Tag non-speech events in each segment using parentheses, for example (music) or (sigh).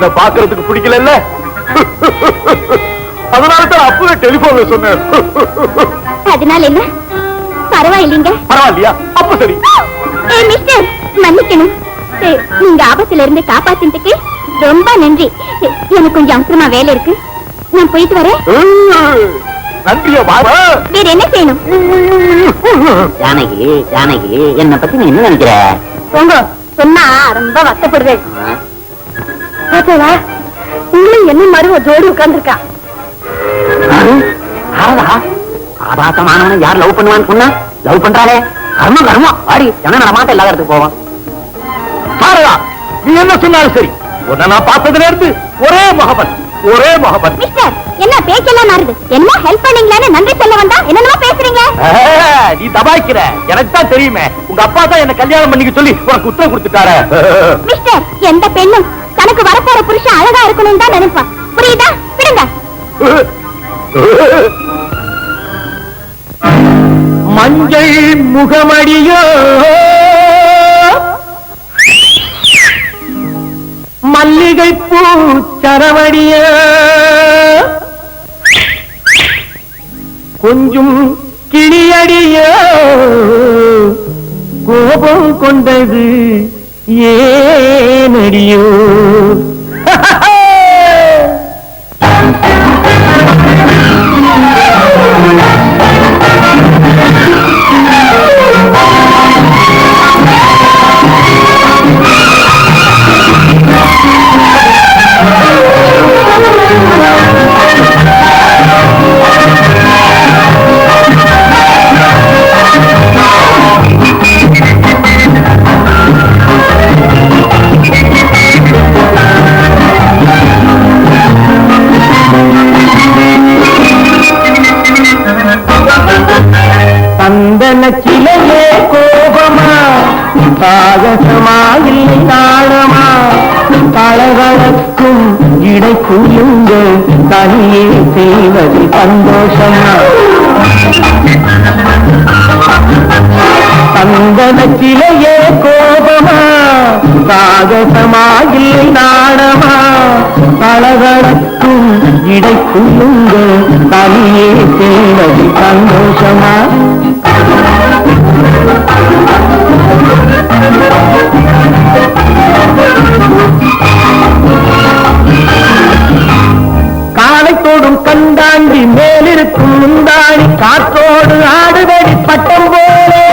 என்ன பாக்குறதுக்கு பிடிக்கல அதனால தான் அப்பவே டெலிபோன்ல சொன்னேன். அதனால என்ன பரவாயில்லைங்க. பரவாயில்லையா? அப்ப சரி. ஏ மிஸ்டர் மன்னிக்கணும். நீங்க ஆபத்துல இருந்து காப்பாத்தினதுக்கு ரொம்ப நன்றி. எனக்கு கொஞ்சம் அவசரமா வேலை இருக்கு. நான் போயிட்டு வரேன். நன்றியா பாபா? வேற என்ன செய்யணும்? ஜானகி ஜானகி என்ன பத்தி நீ என்ன நினைக்கிற? போங்க சொன்னா ரொம்ப வருத்தப்படுவேன். பாத்தவா உங்களும் என்ன மருவ ஜோடி உட்கார்ந்துருக்கா? ஆபாசமானவனை யார் லவ் பண்ணுவான்னு சொன்னா? லவ் பண்றாளே. கர்மம் கர்மம். வாடி ஜன நடமாட்டம் இல்லாத இடத்துக்கு போவோம் சாரதா நீ என்ன சொன்னாலும் சரி. உன்னை நான் பார்த்ததுல இருந்து ஒரே முகபத் ஒரே முகபத் மிஸ்டர் என்ன பேச்செல்லாம் மாறுது? என்ன ஹெல்ப் பண்ணீங்களான்னு நன்றி சொல்ல வந்தா என்னென்னமோ பேசுறீங்க? நீ தபாய்க்கிற. எனக்கு தான் தெரியுமே. உங்க அப்பா தான் என்ன கல்யாணம் பண்ணிக்க சொல்லி உனக்கு உத்தரவு கொடுத்துட்டாரு. மிஸ்டர் எந்த பெண்ணும் தனக்கு வரப்போற புருஷன் அழகா இருக்கணும் தான் நினைப்பான். புரியுதா? விடுங்க. மஞ்சள் முகமடியோ? மல்லிகை பூ சரவடியோ கொஞ்சம் கிளியடியோ? கோபம் கொண்டது ஏனடியோ? தனியே செய்வது சந்தோஷமா. சந்தன சிலையே கோபமா? சாகசமா இல்லை நாணமா கலகலக்கும் இடை தனியே செய்வது சந்தோஷமா? Thank you. தோடும் கண்டாண்டி மேலிருக்கும் முந்தாணி. காற்றோடு ஆடுதடி பட்டம் போலே.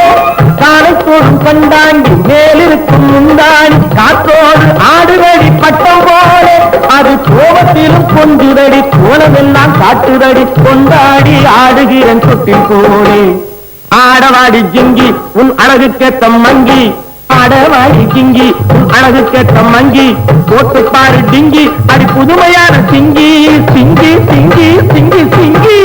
காலை தோடும் கண்டாண்டி மேலிருக்கும் முந்தாணி. காற்றோடு ஆடுதடி பட்டம் போலே. அது கோபத்திலும் கொஞ்சுதடி கோலமெல்லாம் காட்டுதடி. கொண்டாடி ஆடுகிறன் தொட்டில் போலே ஆடவாடி ஜிங்கி உன் அழகுக்கேத்த மங்கி. ஆடவாடி கிங்கி அழகு கேட்ட மங்கி போட்டு பாரு டிங்கி அடி புதுமையான சிங்கி சிங்கி சிங்கி சிங்கி சிங்கி.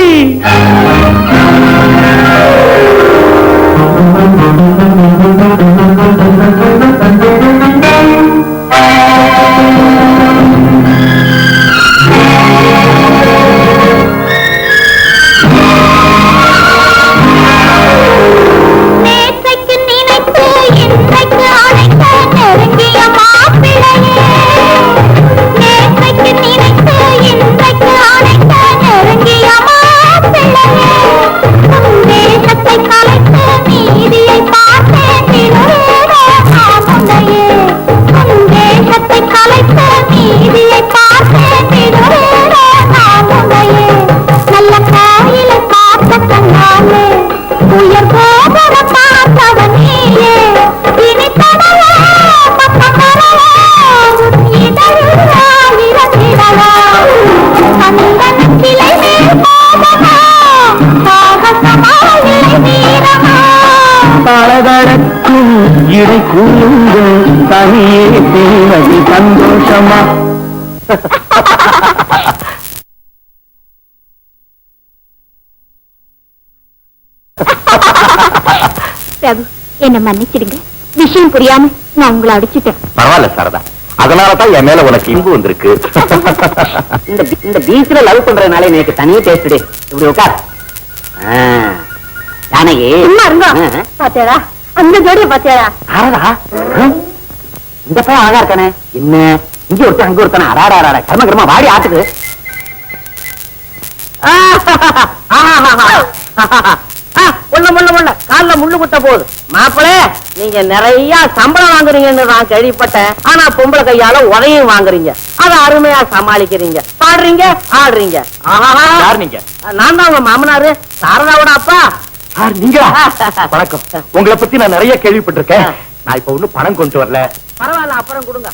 பலதரக்கும் இடை கூறுங்கள். தனியே செய்வது சந்தோஷமா? பிரபு என்ன மன்னிச்சிடுங்க. விஷயம் புரியாம நான் உங்களை அடிச்சிட்டேன். பரவாயில்ல சாரதா. அதனால தான் என் மேல உனக்கு இன்பு வந்திருக்கு. (laughs) இந்த பீச்ல லவ் பண்றதுனால எனக்கு தனியே பேசுடே இப்படி உட்கார். ஆ. ஜானகி சும்மா இருங்க. பாத்தியாடா? அந்த ஜோடியை பாத்தியாடா? யாரடா? ஆ? இந்த பையன் அழகா இருக்கானே. என்ன? இங்க ஒருத்தன் அங்க ஒருத்தன? அடாடா அடாடா கர்ம கர்ம. வாடி மாப்பிளே நீங்க நிறைய சம்பளம் வாங்குறீங்கன்னு நான் கேள்விப்பட்டேன். ஆனா பொம்பளை கையால உதையும் வாங்குறீங்க. அத அருமையா சமாளிக்கிறீங்க. பாடுறீங்க ஆடுறீங்க. ஆஹா. யார் நீங்க? நான் தான் உங்க மாமனாரு. சாரதாவோட அப்பா. நீங்களா? வணக்கம். உங்களை பத்தி நான் நிறைய கேள்விப்பட்டிருக்கேன். நான் இப்ப ஒண்ணும் பணம் கொண்டு வரல. பரவாயில்ல அப்புறம் கொடுங்க.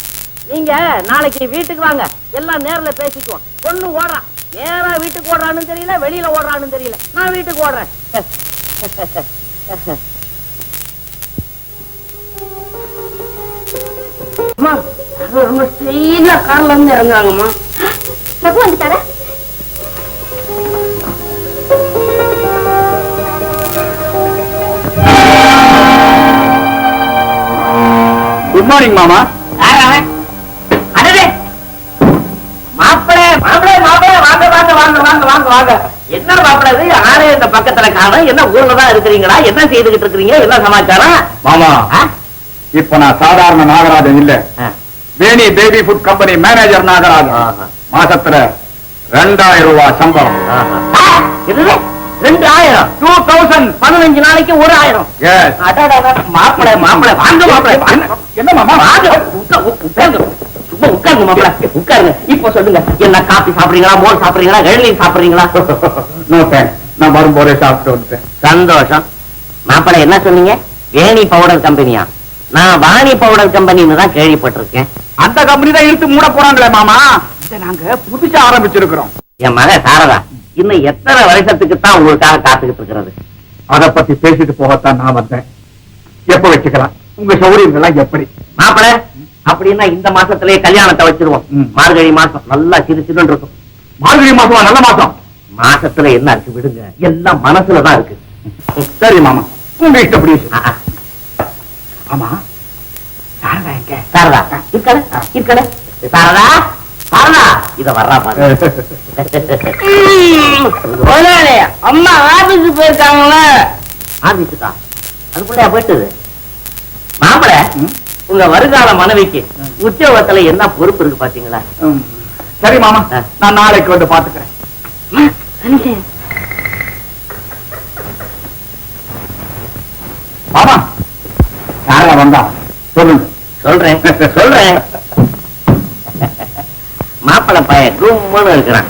நீங்க நாளைக்கு வீட்டுக்கு வாங்க. எல்லாம் நேர்ல பேசிக்குவோம். பொண்ணு ஓடுறான் நேரா வீட்டுக்கு ஓடுறான்னு தெரியல வெளியில ஓடுறான்னு தெரியல. நான் வீட்டுக்கு ஓடுறேன். ரொம்ப ஸ்டைலா கார்ல இருந்து இறங்குறாங்கம்மா. வந்துட்டாரா? குட் மார்னிங் மாமா வாங்க, வாங்க, வாங்க, வாங்க, வாங்க, வாங்க. என்ன மாப்பிளை இது? யாரு இந்த பக்கத்துல காணோம்? என்ன ஊர்ல தான் இருக்கிறீங்களா என்ன செய்துகிட்டு இருக்கிறீங்க என்ன சமாச்சாரம் மாமா? இப்ப நான் சாதாரண நாகராஜன் இல்ல. Veni baby food company manager Nagarajan. மாசத்துல ரெண்டாயிரம் ரூபாய் சம்பளம்? ரெண்டு ஆயிரம் டூ தௌசண்ட் பதினஞ்சு நாளைக்கு ஒரு ஆயிரம். மாப்பிளை மாப்பிளை வாங்க மாப்பிளை என்ன மாமா? வாங்க. உட்கா- உட்கா- உட்காருங்க. சும்மா உட்காருங்க மாப்பிளை. உட்காருங்க. இப்போ சொல்லுங்க என்ன காபி சாப்பிடுறீங்களா மோர் சாப்பிடுறீங்களா இளநீர் சாப்பிடுறீங்களா? (laughs) நோ நான் வரும்போதே சாப்பிட்டு வந்துட்டேன். சந்தோஷம். மாப்பிள்ளை என்ன சொன்னீங்க? வேணி பவுடர் கம்பெனியா? நான் வாணி பவுடர் கம்பெனின்னு தான் கேள்விப்பட்டிருக்கேன். அந்த கம்பெனி தான் இழுத்து மூட போறாங்களே மாமா? இதை நாங்க புதுசா ஆரம்பிச்சிருக்கிறோம். என் மக சாரதா இன்னும் எத்தனை வருஷத்துக்கு தான் உங்களுக்காக காத்துக்கிட்டு இருக்கிறது? அத பத்தி பேசிட்டு போகத்தான் நான் வந்தேன். எப்ப வச்சுக்கலாம்? உங்க சௌகரியங்கள்லாம் எப்படி? மாப்பிள்ளை அப்படின்னா இந்த மாசத்திலேயே கல்யாணத்தை வச்சிருவோம். மார்கழி மாசம் நல்லா சிறு சிறுன்னு இருக்கும். மார்கழி மாசமா? நல்ல மாசம். மாசத்துல என்ன இருக்கு விடுங்க. எல்லாம் மனசுல தான் இருக்கு. சரி மாமா. உங்க இஷ்டப்படி. ஆமா. சாரதா எங்க? சாரதா. இருக்கல இருக்கல சாரதா. சாரதா இத வர்றா பாரு. அம்மா ஆபீஸுக்கு போயிருக்காங்களா. ஆபீஸுக்கா? அதுக்குள்ளயா போயிட்டது? மாப்பிள. உங்க வருங்கால மனைவிக்கு உத்தியோகத்துல என்ன பொறுப்பு இருக்கு பாத்தீங்களா. சரி மாமா. நான் நாளைக்கு வந்து பாத்துக்கிறேன். மாமா சாரதா வந்தா? சொல்லுங்க. சொல்றேன் சொல்றேன். மாப்பிள பையன் கும்முன்னு இருக்கிறான்.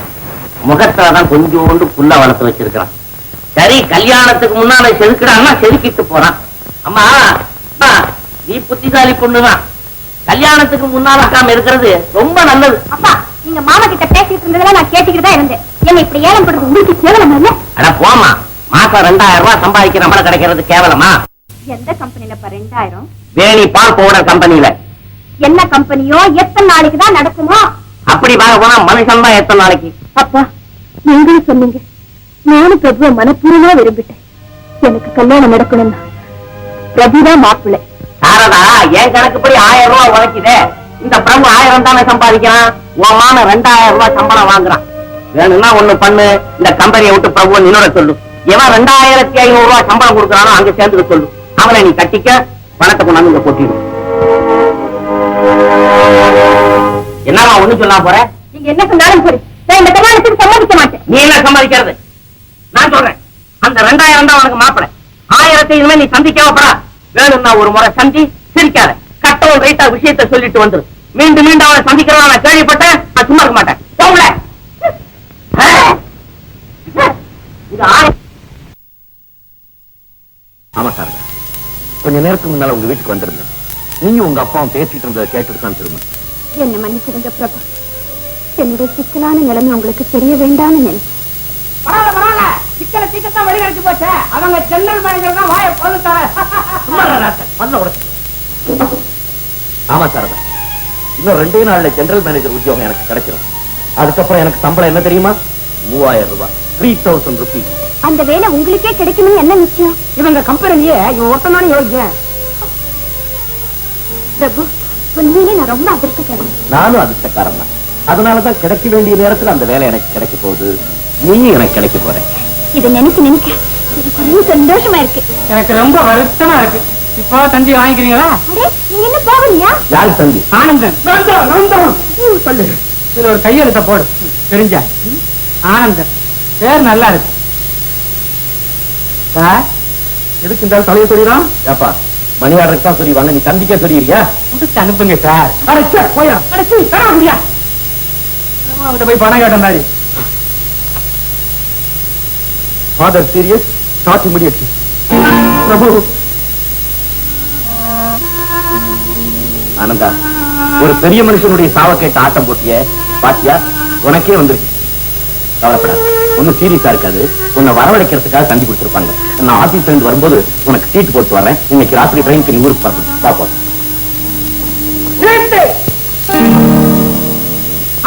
முகத்துல தான் கொஞ்சோண்டு புல்ல வளர்த்து வச்சிருக்கிறான். சரி கல்யாணத்துக்கு முன்னால செதுக்கிடான்னா செதுக்கிட்டு போறான். அம்மா நீ புத்திசாலி பொண்ணுதான். கல்யாணத்துக்கு முன்னால அக்காம இருக்கிறது ரொம்ப நல்லது. அப்பா நீங்க மாமா கிட்ட பேசிட்டு இருந்ததெல்லாம் நான் கேட்டுக்கிட்டு தான் இருந்தேன். என்ன இப்படி ஏலம் படுறது உங்களுக்கு கேவலமா இல்ல அட போமா மாசம் ரெண்டாயிரம் ரூபாய் சம்பாதிக்கிற நம்மள கிடைக்கிறது கேவலமா? எந்த கம்பெனிலப்பா ரெண்டாயிரம்? வேணி பால் பவுடர் கம்பெனில என்ன கம்பெனியோ எத்தனை நாளைக்கு தான் நடக்குமோ அப்படி பார்க்க போனா மனுஷன் தான் எத்தனை நாளைக்கு? அப்பா நீங்களும் சொன்னீங்க. நானும் பிரபுவை மனப்பூர்வமா விரும்பிட்டேன். எனக்கு கல்யாணம் நடக்கணும்னா பிரபுதான் மாப்பிள்ளை. சாரதா என் கணக்குப்படி ஆயிரம் ரூபாய் உழைக்குதே. இந்த பிரபு ஆயிரம் தானே சம்பாதிக்கிறான்? உன் மான ரெண்டாயிரம் ரூபாய் சம்பளம் வாங்குறான். வேணும்னா ஒண்ணு பண்ணு. இந்த கம்பெனியை விட்டு பிரபு நின்னோட சொல்லு. எவன் ரெண்டாயிரத்தி ஐநூறு ரூபாய் சம்பளம் கொடுக்கறானோ அங்க சேர்ந்துக்க சொல்லு. அவனை நீ கட்டிக்க பணத்தை கொண்டாந்து இங்க கொட்டிடு. என்னவா ஒண்ணு சொல்லாம போற? நீங்க என்ன சொன்னாலும் சரி. நான் இந்த கல்யாணத்துக்கு சம்மதிக்க மாட்டேன். நீ என்ன சம்பாதிக்கிறது நான் சொல்றேன். அந்த ரெண்டாயிரம் தான் உனக்கு மாப்பிள. ஆயிரத்தை இனிமே நீ சந்திக்கவப்படா வேணும்னா ஒரு முறை சந்தி சிரிக்காத. கட்டவும் ரைட்டா விஷயத்தை சொல்லிட்டு வந்துரு. மீண்டும் மீண்டும் அவனை சந்திக்கிறவன் நான் கேள்விப்பட்டேன். நான் சும்மா இருக்க மாட்டேன். போகல. இது ஆயிரம் ஆமா சார். கொஞ்ச நேரத்துக்கு முன்னால உங்க வீட்டுக்கு வந்திருந்தேன். நீயும் உங்க அப்பாவும் பேசிட்டு இருந்ததை கேட்டுட்டு தான் திரும்ப என்ன மன்னிச்சிடுங்க பிரபா. என்னுடைய சிக்கலான நிலைமை உங்களுக்கு தெரிய வேண்டாம்னு நினைச்சேன். பரவாயில்ல பரவாயில்ல. சிக்கல சீக்கிரத்தான் வழி கிடைச்சு போச்சு. அவங்க ஜெனரல் மேனேஜர் தான் வாயை பொண்ணு ஆமா சாரதா இன்னும் ரெண்டே நாள்ல ஜெனரல் மேனேஜர் உத்தியோகம் எனக்கு கிடைச்சிடும் அதுக்கப்புறம் எனக்கு சம்பளம் என்ன தெரியுமா? மூவாயிரம் ரூபாய். த்ரீ தௌசண்ட் ருபீஸ் அந்த வேலை உங்களுக்கே கிடைக்கணும் என்ன நிச்சயம்? இவங்க கம்பெனிலேயே இவன் ஒருத்தனான யோகியன். பிரபு உண்மையிலே நான் ரொம்ப அதிர்ஷ்டக்காரன் நானும் அதிர்ஷ்டக்காரன் தான் அதனாலதான் கிடைக்க வேண்டிய நேரத்துல அந்த வேலை எனக்கு கிடைக்க போகுது. நீயும் எனக்கு கிடைக்க போறேன் இதை நினைக்க நினைக்க எனக்கு ரொம்ப சந்தோஷமா இருக்கு. எனக்கு ரொம்ப வருத்தமா இருக்கு. இப்போ தந்தி வாங்கிக்கிறீங்களா? அடே நீங்க என்ன போகலையா யார் தந்தி? ஆனந்தன். சொல்லு. இதுல ஒரு கையெழுத்த போடு. தெரிஞ்சா? ஆனந்தன். பேர் நல்லா இருக்கு. எதுக்கு இந்த தலையை சொல்லிடும் ஏப்பா மணியாளருக்கு தான் சொல்லிடுவாங்க. நீ தந்திக்கே சொல்லிடுறியா? கொடுத்து அனுப்புங்க சார். அடைச்சா போயா அடைச்சி தர முடியா அவங்கிட்ட போய் பணம் கேட்ட மாதிரி. Father serious not immediately Prabhu. Ananda ஒரு பெரிய மனுஷனுடைய சாவ கேட்டு ஆட்டம் போட்டிய பாத்தியா? உனக்கே வந்துருக்கு. கவலைப்படாத. ஒன்னும் சீரியஸா இருக்காது. உன்னை வரவழைக்கிறதுக்காக தந்தி கொடுத்துருப்பாங்க நான் ஆபீஸ்ல இருந்து வரும்போது உனக்கு சீட் போட்டு வரேன் இன்னைக்கு ராத்திரி ட்ரெயினுக்கு நீ ஊருக்கு பார்க்கணும் பார்ப்போம்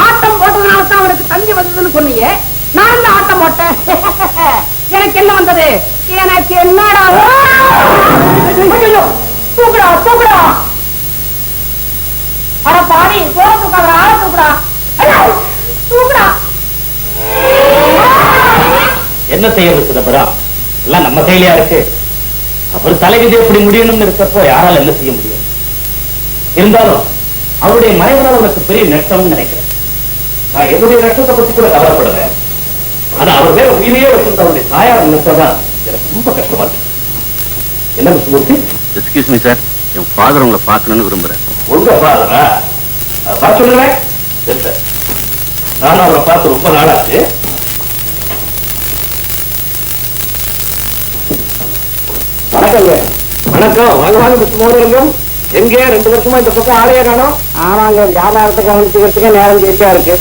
ஆட்டம் போட்டதுனால தான் அவனுக்கு தந்தி வந்ததுன்னு சொன்னீங்க. நான் தான் ஆட்டம் போட்டேன்? (laughs) எனக்கு என்ன வந்தது? எனக்கு என்னடா தூக்குடா தூக்குடா! அட பாவி போற தூக்காத ஆள தூக்குடா. தூக்குடா! என்ன செய்யறது சிதம்பரம் எல்லாம் நம்ம கையிலயா இருக்கு. அவர் தலைவிதி எப்படி முடியணும்னு இருக்கப்போ யாரால என்ன செய்ய முடியும்? இருந்தாலும் அவருடைய மறைவதால் உனக்கு பெரிய நஷ்டம்னு நினைக்கிறேன். நான் என்னுடைய நஷ்டத்தை பத்தி கூட கவலைப்படுறேன். ஆனா அவர் மேல உயிரையே வச்சிருந்த அவருடைய தாயார் நினைச்சதான் எனக்கு ரொம்ப கஷ்டமா இருக்கு. என்ன மூர்த்தி? எக்ஸ்கியூஸ் மீ சார் என் ஃபாதர் உங்களை பார்க்கணும்னு விரும்புறேன். உங்க ஃபாதரா எஸ் சார் நானும் அவரை பார்த்து ரொம்ப நாளாச்சு. வணக்கங்க. வணக்கம். வாங்க வாங்க மிஸ் மோகனலிங்கம் எங்க? ரெண்டு வருஷமா இந்த பக்கம் ஆளையே காணோம். ஆமாங்க வியாபாரத்தை கவனிச்சுக்கிறதுக்கு நேரம் ஜெயிச்சா இருக்கு.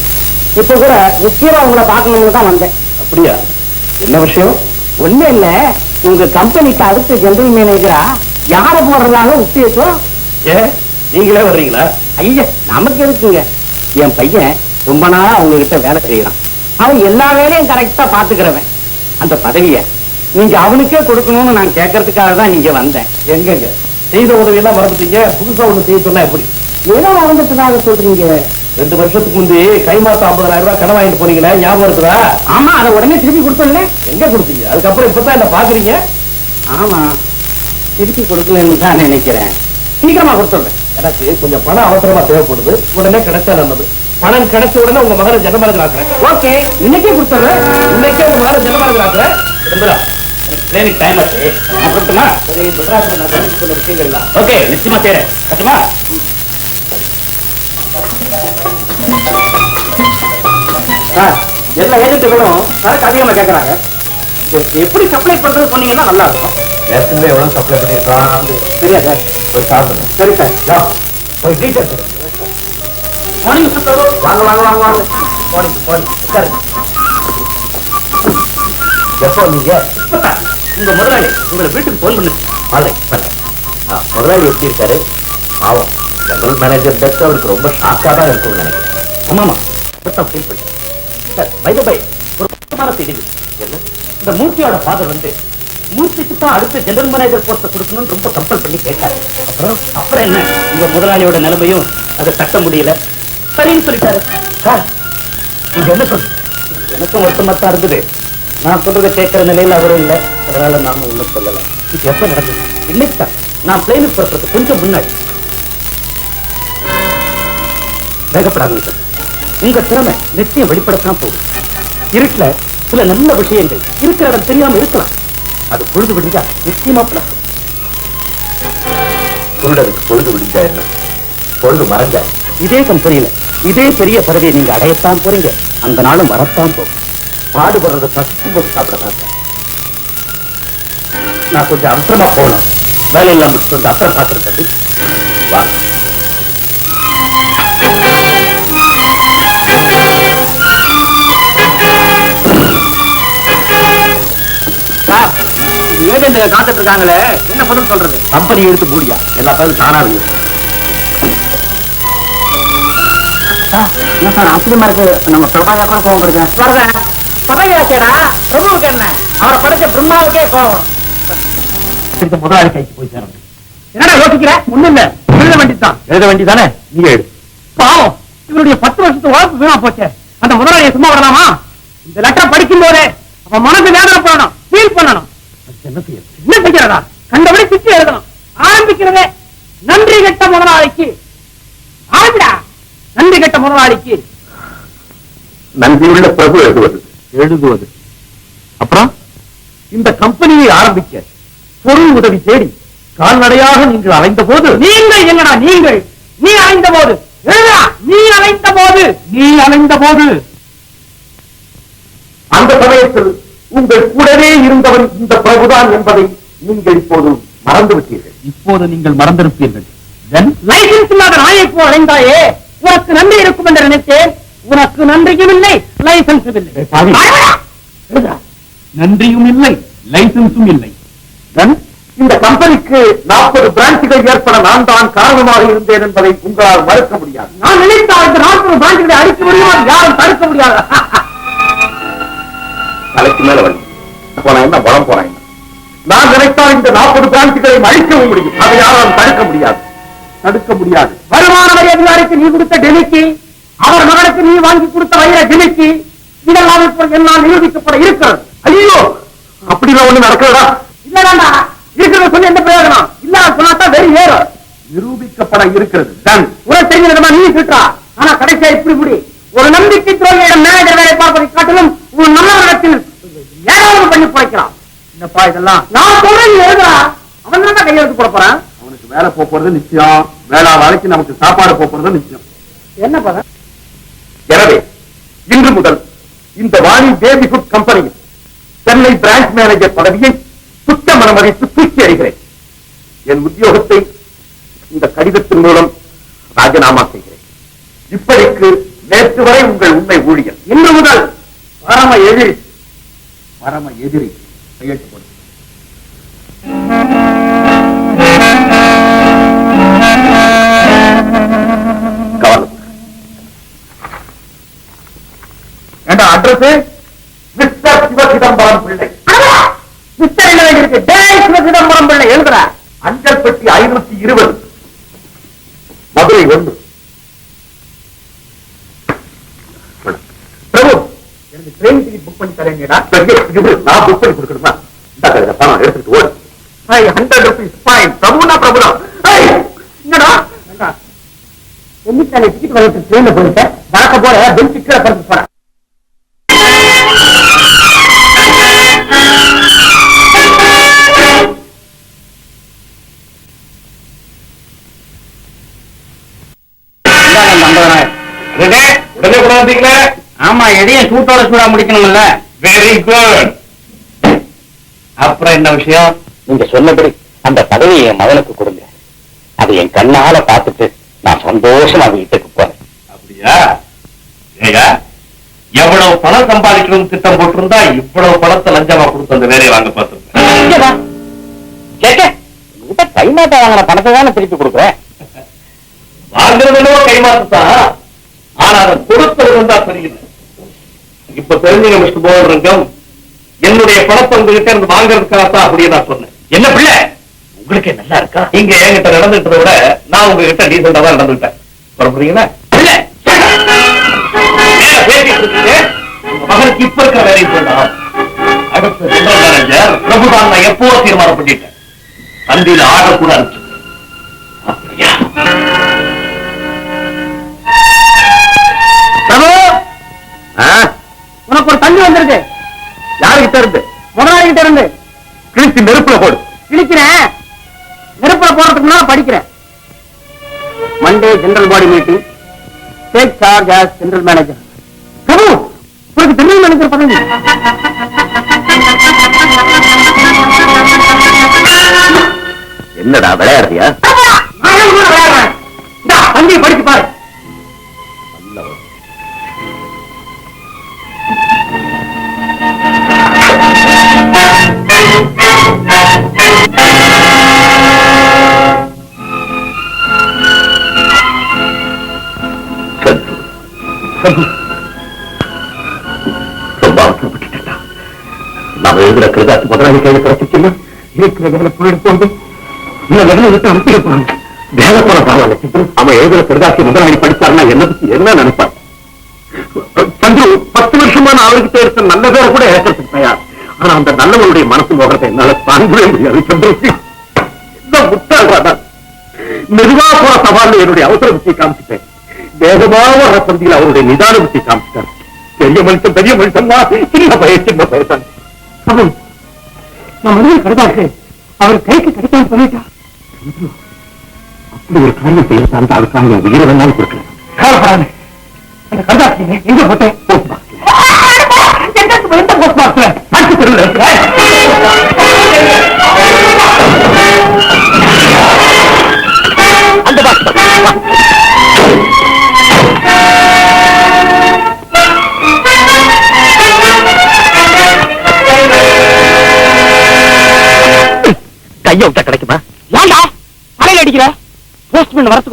இப்ப கூட முக்கியமா உங்களை பார்க்கணும்னு தான் வந்தேன். அப்படியா? என்ன விஷயம்? ஒண்ணு இல்ல. உங்க கம்பெனிக்கு அடுத்த ஜெனரல் மேனேஜரா யார போடுறதாக உத்தேசம்? ஏ நீங்களே வர்றீங்களா? ஐயா நமக்கு இருக்குங்க என் பையன் ரொம்ப நாளா உங்ககிட்ட வேலை செய்யறான் அவன் எல்லா வேலையும் கரெக்டா பாத்துக்கிறவன் அந்த பதவிய நீங்க அவனுக்கே கொடுக்கணும்னு நான் கேட்கறதுக்காக தான் நீங்க வந்தேன். எங்கங்க? செய்த உதவி எல்லாம் மறந்துட்டீங்க? புதுசா ஒண்ணு செய்ய சொன்னா எப்படி? ஏதோ மறந்துட்டதாக சொல்றீங்க. ரெண்டு வருஷத்துக்கு முந்தி கை மாசம் ஐம்பதாயிரம் ரூபாய் கடன் வாங்கிட்டு போனீங்களே ஞாபகம் இருக்குதா? ஆமா அதை உடனே திருப்பி கொடுத்தல எங்க கொடுத்தீங்க? அதுக்கப்புறம் இப்பதான் என்ன பாக்குறீங்க? ஆமா திருப்பி கொடுக்கலன்னு தான் நினைக்கிறேன். சீக்கிரமா கொடுத்துடுறேன். எனக்கு கொஞ்சம் பணம் அவசரமா தேவைப்படுது. உடனே கிடைச்சா நல்லது. பணம் கிடைச்ச உடனே உங்க மகனை ஜனமரத்தில் ஆக்குறேன். ஓகே இன்னைக்கே கொடுத்துடுறேன். இன்னைக்கே உங்க மகனை ஜனமரத்தில் ஆக்குறேன். கிளினிக் டைம் ஆச்சு. நான் கொடுத்துமா சரி மெட்ராஸ்ல நான் கவனிச்சு சொன்ன விஷயங்கள்லாம். ஓகே நிச்சயமா செய்யறேன் கட்டுமா சார் எல்லா ஏஜென்ட்டுகளும் சரக்கு அதிகமா கேட்கறாங்க. எப்படி சப்ளை பண்றது சொன்னீங்கன்னா நல்லா இருக்கும். ஏற்கனவே எவ்வளவு சப்ளை பண்ணிருக்கான் சரியா சார். போய் சாப்பிடுங்க சரி சார். யா, போய் டீச்சர் மார்னிங் மிஸ்டர் பிரபு வாங்க வாங்க வாங்க வாங்க. போனீங்க போனீங்க உட்காருங்க. எப்போ நீங்க? உங்க முதலாளி உங்களை வீட்டுக்கு போன் பண்ணு ஆல்ரை முதலாளி எப்படி இருக்காரு? பாவம் ஜெனரல் மேனேஜர் டெஸ்ட் அவருக்கு ரொம்ப ஷாக்கா தான் இருக்கும்னு நினைக்கிறேன். ஆமாமா ஃபீல் பண்ணேன். சார் பை ஒரு முக்கியமான செய்தி என்ன? இந்த மூர்த்தியோட ஃபாதர் வந்து மூர்த்திக்கு தான் அடுத்த ஜெனரல் மேனேஜர் போஸ்ட கொடுக்கணும்னு ரொம்ப கம்பல் பண்ணி கேட்டாரு. அப்புறம் அப்புறம் என்ன? உங்க முதலாளியோட நிலைமையும் அதை தட்ட முடியல. சரின்னு சொல்லிட்டாரு. சார் நீங்க என்ன சொல்றீங்க? எனக்கும் வருத்தமா தான் இருந்தது. நான் சொல்றத கேட்கிற நிலையில அவரும் இல்லை. அதனால நாம ஒண்ணும் சொல்லலாம் இது எப்ப நடந்தது? இன்னைக்கு தான் நான் பிளேனுக்கு புறப்படுறது கொஞ்சம் முன்னாடி. வேகப்படாதீங்க உங்க திறமை நிச்சயம் வெளிப்படத்தான் போகுது. இருட்டுல சில நல்ல விஷயங்கள் இருக்கிற இடம் தெரியாம இருக்கலாம். அது பொழுது விடிஞ்சா நிச்சயமா பிளக்கும் பொருளுக்கு பொழுது விடிஞ்சா என்ன? பொழுது மறைஞ்சா இதே கம்பெனியில இதே பெரிய பதவியை நீங்க அடையத்தான் போறீங்க. அந்த நாளும் வரத்தான் போகும் பாடுபடுறத பசிக்கும் போது சாப்பிடலாம். நான் கொஞ்சம் அவசரமா போகணும். வேலையெல்லாம் முடிச்சுட்டு வந்து அப்புறம் பாக்குறது வாங்க ஏஜென்ட் காத்துட்டு இருக்காங்களே? என்ன பதில் சொல்றது? கம்பெனி எடுத்து மூடியா? எல்லா பேரும் தானா வெளியே என்ன சார் ஆச்சரியமா இருக்கு? நம்ம பிரபாகர் கூட கோவம் இருக்கேன் வரத பதவியாச்சேடா பிரபுவுக்கு என்ன அவரை படைச்ச பிரம்மாவுக்கே இந்த முதலாளி கைக்கு போய் சேரணும். என்னடா யோசிக்கிற? ஒண்ணும் இல்ல. எழுத வேண்டியதுதான். எழுத வேண்டியதானே? நீங்க எடு பாவம். இவருடைய பத்து வருஷத்து உழைப்பு வீணா போச்சே. அந்த முதலாளியை சும்மா விடலாமா? இந்த லெட்டர் படிக்கும் போதே அவன் மனசு வேதனை பண்ணணும் ஃபீல் பண்ணணும். என்ன செய்ய என்ன செய்யறதா? கண்டபடி சிட்டி எழுதணும். ஆரம்பிக்கிறதே நன்றி கெட்ட முதலாளிக்கு. ஆரம்பிடா. நன்றி கெட்ட முதலாளிக்கு. நன்றியுள்ள பிரபு எழுதுவது. எழுதுவது. அப்புறம் இந்த கம்பெனியை ஆரம்பிக்க பொருள் உதவி தேடி கால்நடையாக நீங்கள் அலைந்த போது நீங்கள் என்னடா நீங்கள்? நீ அலைந்த போது நீ அலைந்த போது நீ அலைந்த போது அந்த சமயத்தில் உங்கள் கூடவே இருந்தவன் இந்த பிரபுதான் என்பதை நீங்கள் இப்போது மறந்து விட்டீர்கள் இப்போது நீங்கள் மறந்திருப்பீர்கள். லைசன்ஸ் இல்லாத நாயை போ அலைந்தாயே. உனக்கு நன்றி இருக்கும் என்று நினைத்தேன். உனக்கு நன்றியும் இல்லை லைசன்ஸும் இல்லை. நன்றியும் இல்லை லைசன்ஸும் இல்லை. இந்த கம்பெனிக்கு நாற்பது பிரான்ச்சுகள் ஏற்பட நான் தான் காரணமாக இருந்தேன் என்பதை உங்களால் மறுக்க முடியாது. நான் நினைத்தால் இந்த நாற்பது பிரான்ச்சுகளை அடிக்க முடியும் யாரும் தடுக்க முடியாது. (laughs) தலைக்கு மேல வழி போனா என்ன பலம் போனா என்ன? நான் நினைத்தால் இந்த நாற்பது பிரான்ச்சுகளை அழிக்கவும் முடியும். அதை யாராலும் தடுக்க முடியாது. தடுக்க முடியாது. வருமான வரி அதிகாரிக்கு நீ கொடுத்த டெலிக்கு அவர் மகனுக்கு நீ வாங்கி கொடுத்த வைர டெலிக்கு இதெல்லாம் இப்போ என்னால் நிரூபிக்கப்பட இருக்கிறது. ஐயோ! அப்படிலாம் ஒண்ணு நடக்கிறதா இல்லடா. இருக்கிறத சொல்லி எந்த பிரயோஜனம்? இல்ல சொன்னாதான் வெறி ஏறும் நிரூபிக்கப்பட இருக்கிறது. டன் உனக்கு தெரிஞ்ச விதமா நீ சுற்றா ஆனா கடைசியா இப்படி இப்படி ஒரு நம்பிக்கை துறையிடம் மேனேஜர் வேலை பார்ப்பதை காட்டிலும் ஒரு நல்லவரிடத்தில் ஏதாவது பண்ணி குறைக்கலாம் என்னப்பா இதெல்லாம்? நான் சொல்றேன் நீ எழுதுறா அவன் தான் கையெழுத்து போட போறான். அவனுக்கு வேலை போறது நிச்சயம். வேளா வேலைக்கு நமக்கு சாப்பாடு போறது நிச்சயம். என்ன பதம்? எனவே இன்று முதல் இந்த வாணி பேபி கம்பெனியில் சென்னை பிரான்ச் மேனேஜர் பதவியை சுத்த மனமதித்து தூக்கி அறிகிறேன் என் உத்தியோகத்தை இந்த கடிதத்தின் மூலம் ராஜினாமா செய்கிறேன். இப்படிக்கு நேற்று வரை உங்கள் உண்மை ஊழியர். இன்று முதல் பரம எதிரி பரம எதிரி கையெழுத்து போடு அட்ரஸ் மிஸ்டர் சிவ சிதம்பரம் பிள்ளை மிஸ்டர் என்ன வேண்டியிருக்கு? டேய் சிவ சிதம்பரம் பிள்ளை எழுதுறா அஞ்சல் பெட்டி ஐநூத்தி இருபது. மதுரை ஒன்று. பிரபு எனக்கு ட்ரெயின் டிக்கெட் புக் பண்ணி தரேங்கடா நான் புக் பண்ணி கொடுக்கணுமா? பணம் எடுத்துட்டு ஓடு. ஹண்ட்ரட் சூட்டோட சூடா முடிக்கணும்ல? வெரி குட் அப்புறம் என்ன விஷயம்? நீங்க சொன்னபடி அந்த பதவியை என் மகனுக்கு கொடுங்க. அதை என் கண்ணால பார்த்துட்டு நான் சந்தோஷமா வீட்டுக்கு போறேன். அப்படியா? ஏயா எவ்வளவு பணம் சம்பாதிக்கணும் திட்டம் போட்டிருந்தா இவ்வளவு பணத்தை லஞ்சமா கொடுத்து அந்த வேலையை வாங்க பார்த்திருக்கேன். கேட்க உங்ககிட்ட கை மாட்ட வாங்கின பணத்தை தானே திருப்பி கொடுக்குறேன். வாங்குறது என்னவோ கைமாத்தான் ஆனா அதை கொடுத்தது வந்தா தெரியல இப்ப தெரிஞ்சுங்க மிஸ்டர் போவரங்கம் என்னுடைய பணத்தை உங்ககிட்ட இருந்து வாங்குறதுக்காகத்தான் அப்படியே நான் சொன்னேன். என்ன பிள்ளை? உங்களுக்கு நல்லா இருக்கா? இங்க என்கிட்ட நடந்துட்டதை விட நான் உங்ககிட்ட டீசெண்டா தான் நடந்துட்டேன் புறப்படுறீங்களா இல்ல மகனுக்கு இப்ப இருக்க வேலையை வேண்டாம் அடுத்த ஜெனரல் மேனேஜர் பிரபுதான் நான் எப்போ தீர்மானம் பண்ணிட்டேன் தந்தியில ஆர்டர் கூட அனுப்பிச்சு வந்திருக்கு. யாருகிட்ட இருந்து? முதலாளிகிட்ட இருந்து. கிழிச்சு நெருப்புல போடு. கிழிக்கிறேன். நெருப்புல போறதுக்கு முன்னால படிக்கிறேன். Monday general body meeting take charge as general manager Prabhu உனக்கு ஜெனரல் மேனேஜர் பதவி? என்னடா விளையாடுறியா? ரொம்ப அவசரப்பட்டுட்டா நாம எழுதுற கிருதாத்து முதலாளி கையில் கிடைச்சிச்சுன்னா இருக்கிற வேலை போயிட்டு போகுது இந்த வேலை விட்டு அனுப்பிட வேலை போன பரவாயில்ல. சித்திரம் அவன் எழுதுற கிருதாசி முதலாளி படிச்சாருன்னா என்ன பத்தி என்ன நினைப்பார்? சந்துரு பத்து வருஷமா நான் அவருக்கு தேர்த்த நல்ல பேரை கூட ஏற்கிறதுக்கு தயார். ஆனா அந்த நல்லவனுடைய மனசு போகிறத என்னால தாங்கவே முடியாது சந்திரசி இந்த முட்டாள்தான் மெதுவா போற சவால்ல என்னுடைய அவசர புத்தியை காமிச்சிட்டேன். வேகமாக வர பந்தியில் அவருடைய நிதான புத்தியை காமிச்சிட்டார். பெரிய மனுஷன் பெரிய மனுஷன் தான் சின்ன பையன் சின்ன பையன். அவன் நான் மனிதன் கிடையாது அவர் கைக்கு கிடைக்காம பண்ணிட்டா அப்படி ஒரு காரியம் செய்யத்தான் அதுக்காக என் உயிரை வேணாலும் கொடுக்கிறேன் கவலைப்படாத. அந்த எங்க போட்டேன்? போஸ்ட் பாக்ஸ்ல போஸ்ட் பாக்ஸ்ல அடுத்த தெருவில்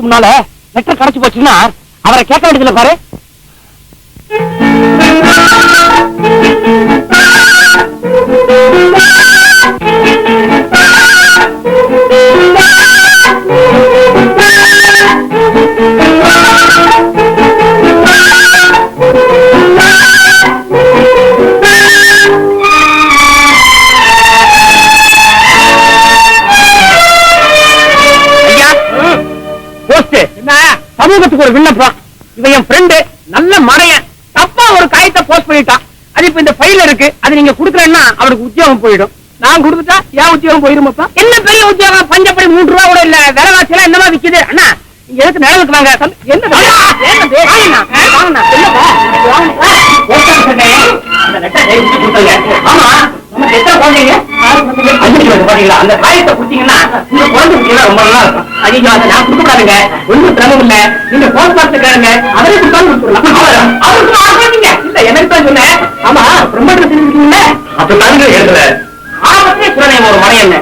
முன்னால லெட்டர் கிடைச்சு போச்சுன்னா அவரை கேட்க வேண்டியதுல பாரு. போஸ்ட் என்ன? சமூகத்துக்கு ஒரு விண்ணப்பம். இவன் என் ஃப்ரெண்டு நல்ல மடையன். தப்பா ஒரு காயத்தை போஸ்ட் பண்ணிட்டான். அது இப்ப இந்த ஃபைல் இருக்கு. அது நீங்க குடுக்கலன்னா அவருக்கு உத்தியோகம் போயிடும். நான் கொடுத்துட்டா ஏன் உத்தியோகம் போயிருமாப்பா? என்ன பெரிய உத்தியோகம்? பஞ்சப்படி மூன்று ரூபா கூட இல்ல. விலைவாசி எல்லாம் என்னமா விக்குது? அண்ணா இங்க எதுக்கு நிலவுக்கு வாங்க. என்னப்பா? வாங்கண்ணா. பாத்தீங்களா அந்த காயத்தை குழந்தை ரொம்ப நல்லா இருக்கும். அதை நான் ஒன்றும் சிரமம் இல்ல. நீங்க போன் கொடுத்தாலும் கொடுத்துடலாம் அவருக்கு இல்ல எனக்கு தான் சொன்னேன் ஆமா ரொம்ப தெரிஞ்சுக்கீங்களா அப்ப தாங்க ஆபத்தே ஒரு மனை என்ன?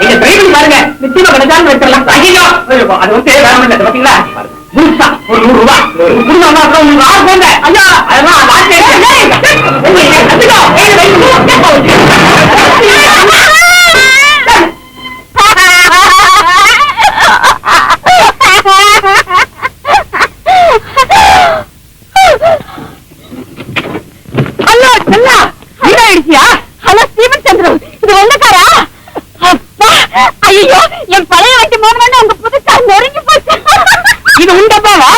நீங்க பாருங்க. நிச்சயமா கிடைச்சாலும் எடுத்துடலாம். ஐயோ அது வந்து வேற பாத்தீங்களா? முழுசா ஒரு நூறு ரூபாய் குடும்பம் ஐயா அதெல்லாம் லாஸ்ட் ஹலோ செல்லா என்ன ஆயிடுச்சியா ஹலோ ஸ்டீவன் சந்திரன் இது வெள்ளக்காரா அப்பா ஐயோ என் பழைய வண்டி மூணு மணி உங்க புதுசா நொறுங்கி போச்சு இது உண்டப்பாவா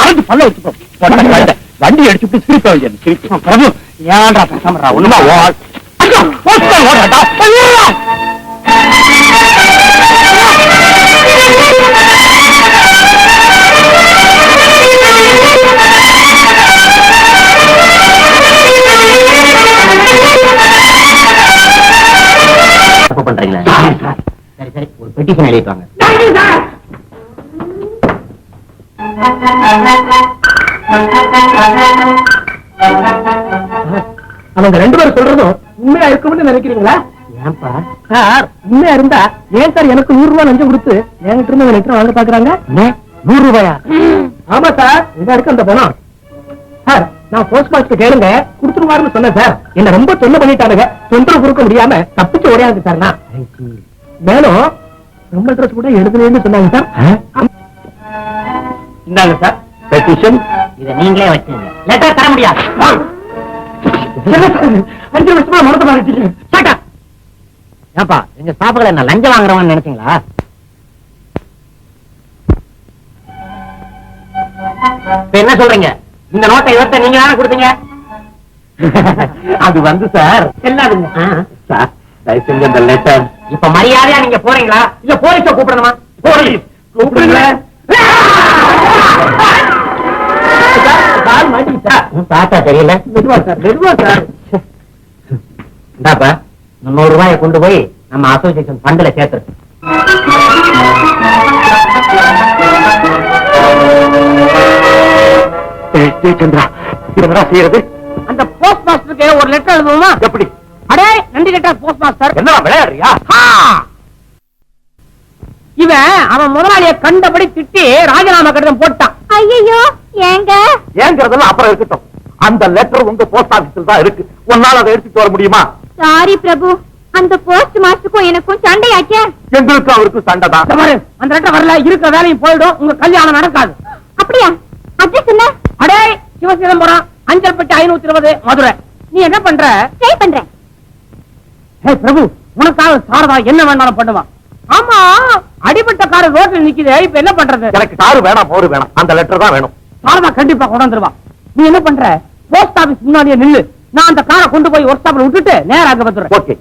ஆளுக்கு பல்ல வச்சுக்கோ உடனே கழுதை. வண்டி அடிச்சுட்டு சிரிப்ப வைக்கணும் சிரிப்பு பிரபு ஏன்டா பேசாமடா ஒண்ணுமா? ஓ ஐயோ போஸ்டர் ஓடுறா ஐயோ! தப்பு பண்றீங்களா? சரி சரி. ஒரு பெட்டிஷன் எழுதிட்டு வாங்க. அவங்க ரெண்டு பேரும் சொல்றதும் உண்மையா இருக்கும்னு நினைக்கிறீங்களா? ஏன்பா? சார் உண்மையா இருந்தா ஏன் சார் எனக்கு நூறு ரூபாய் லஞ்சம் கொடுத்து என்கிட்ட இருந்து லெட்டர் வாங்க பாக்குறாங்க? நூறு ரூபாயா? ஆமா சார். இங்க இருக்கு அந்த பணம். சார் நான் போஸ்ட் மாஸ்டர் கேளுங்க. கொடுத்துருவாருன்னு சொன்னேன் சார். என்ன ரொம்ப தொல்லை பண்ணிட்டானுங்க. தொந்தரவு கொடுக்க முடியாம தப்பிச்சு சார் நான். மேலும் ரொம்ப ட்ரெஸ் கூட எழுதுனேன்னு சொன்னாங்க சார். இந்தாங்க சார். பெட்டிஷன் இத நீங்களே வச்சுங்க லெட்டர் தர முடியாது. அஞ்சு வருஷமா மனத்தை மாறிட்டீங்க ஏப்பா எங்க ஸ்டாஃப்களை என்ன லஞ்சம் வாங்குறவன்னு நினைச்சீங்களா? என்ன சொல்றீங்க? இந்த நோட்டை இவர்த்த நீங்க தானே கொடுத்தீங்க? அது வந்து சார். எல்லாருங்க சார் தயவு செஞ்சு அந்த லெட்டர் இப்ப மரியாதையா நீங்க போறீங்களா? இல்ல போலீஸ கூப்பிடணுமா? போலீஸ். கூப்பிடுங்களேன் கால் மாட்டி சார் பார்த்தா தெரியல. மெதுவா சார் மெதுவா சார். இந்தாப்பா முன்னூறு ரூபாயை கொண்டு போய் நம்ம அசோசியேஷன் ஃபண்ட்ல சேர்த்துரு. செய்யறது? அந்த போஸ்ட் மாஸ்டருக்கு ஒரு லெட்டர் எழுதுவோமா எப்படி? அடே நன்றி லெட்டர் போஸ்ட் மாஸ்டர் என்ன விளையாடுறியா இவன் அவன் முதலாளிய கண்டபடி திட்டி ராஜினாமா கடிதம் போட்டான். ஏங்கிறதெல்லாம் அப்புறம் இருக்கட்டும். அந்த லெட்டர் உங்க போஸ்ட் ஆபீஸ்ல தான் இருக்கு. உன்னால அதை எடுத்துட்டு வர முடியுமா? சாரி பிரபு. அந்த போஸ்ட் மாஸ்டருக்கும் எனக்கும் சண்டையாச்சே. எங்களுக்கும் அவருக்கும் சண்டை தான். அந்த லெட்டர் வரல இருக்கிற வேலையும் போயிடும் உங்க கல்யாணம் நடக்காது. அப்படியா? அட்ரஸ் என்ன? அடே சிவசிதம்பரம் அஞ்சல் பெட்டி ஐநூத்தி இருபது மதுரை. நீ என்ன பண்ற? ட்ரை பண்றேன். ஹே பிரபு உனக்காக சாரதா என்ன வேணாலும் பண்ணுவா. ஆமா அடிபட்ட காரு ரோட்ல நிக்குது. இப்ப என்ன பண்றது? எனக்கு காரு வேணாம் போரு வேணாம். அந்த லெட்டர் தான் வேணும். சாரதா கண்டிப்பா கொண்டாந்துருவா நீ என்ன பண்ற? போஸ்ட் ஆபீஸ் முன்னாடியே நில்லு. நான் அந்த காரை கொண்டு போய் ஒர்க் ஷாப்ல விட்டுட்டு நேரா அங்க வந்துடுறேன். ஓகே